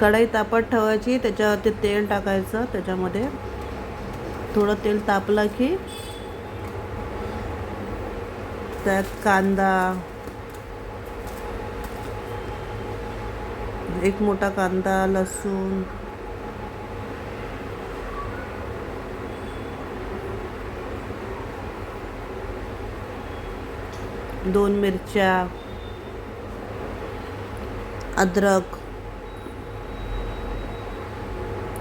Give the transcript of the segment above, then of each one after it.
कढई तापत ठेवायची त्याच्यावरती तेल टाकायचं त्याच्यामध्ये थोडं तेल तापलं की त्यात कांदा एक मोठा कांदा लसूण दोन मिरच्या अद्रक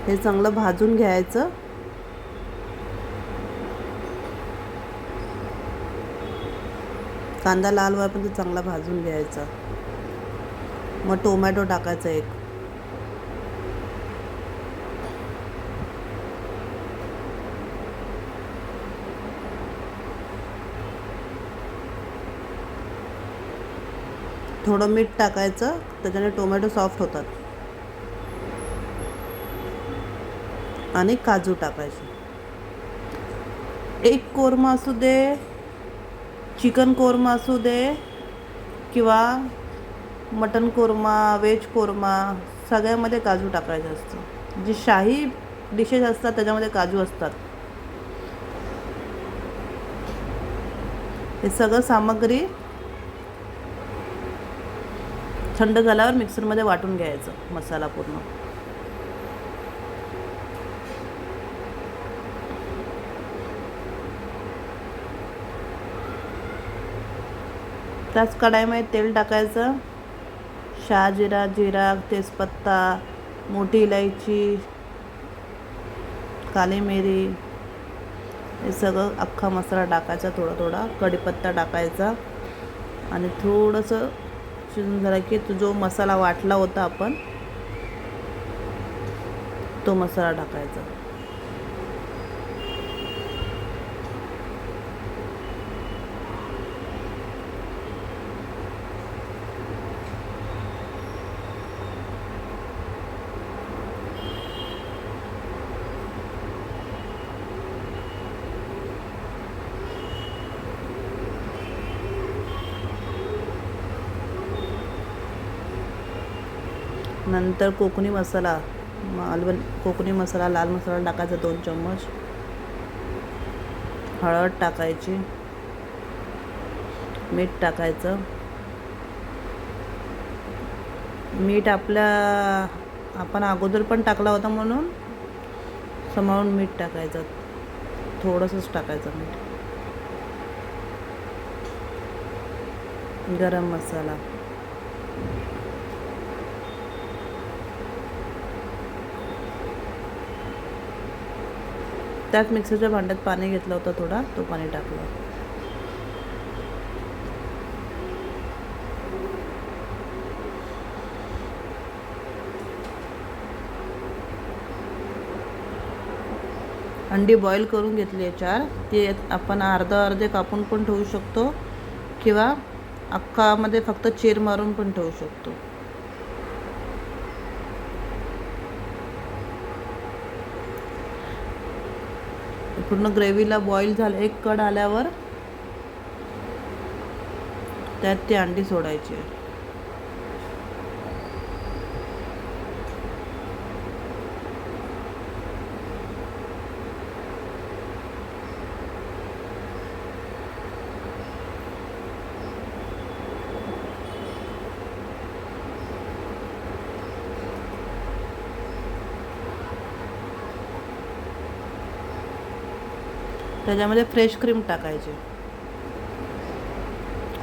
हे चांगलं भाजून घ्यायचं. कांदा लाल व्हायपर्यंत चांगला भाजून घ्यायचा. मग टोमॅटो टाकायचा एक. थोडं मीठ टाकायचं त्याच्याने टोमॅटो सॉफ्ट होतात. आणि काजू टाकायचे. एक कोरमा असू दे चिकन कोरमा असू दे किंवा मटन कोरमा व्हेज कोरमा सगळ्यामध्ये काजू टाकायचं असतं. जी शाही डिशेस असतात त्याच्यामध्ये काजू असतात. हे सगळं सामग्री थंड झाल्यावर मिक्सरमध्ये वाटून घ्यायचं मसाला पूर्ण. त्याच कढाईमध्ये तेल टाकायचं. शहाजिरा जिरा तेजपत्ता मोठी इलायची काली मिरी हे सगळं अख्खा मसाला टाकायचा थोडा थोडा. कढीपत्ता टाकायचा. आणि थोडंसं शिजून झालं की तो जो मसाला वाटला होता आपण तो मसाला टाकायचा. नंतर कोकणी मसाला मालवण कोकणी मसाला लाल मसाला टाकायचा दोन चम्मच. हळद टाकायची. मीठ टाकायचं. मीठ आपल्या आपण अगोदर पण टाकला होता म्हणून सांभाळून मीठ टाकायचं. थोडंसंच टाकायचं मीठ. गरम मसाला. त्यात मिक्सरच्या भांड्यात पाणी घेतलं होतं थोडा तो पाणी टाकलं. अंडी बॉईल करून घेतली आहे चार. ते आपण अर्धा अर्धे कापून पण ठेवू शकतो किंवा अख्खामध्ये फक्त चीर मारून पण ठेवू शकतो. पूर्ण ग्रेव्हीला बॉईल झालं. एक कड आल्यावर त्यात ती अंडी सोडायची त्याच्यामध्ये फ्रेश क्रीम टाकायची.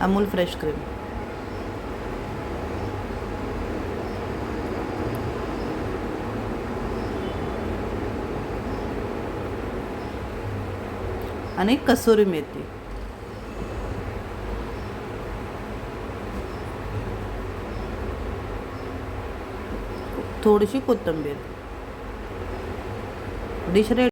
Amul fresh cream. आणि कसुरी मेथी. थोडीशी कोथिंबीर. Dish ready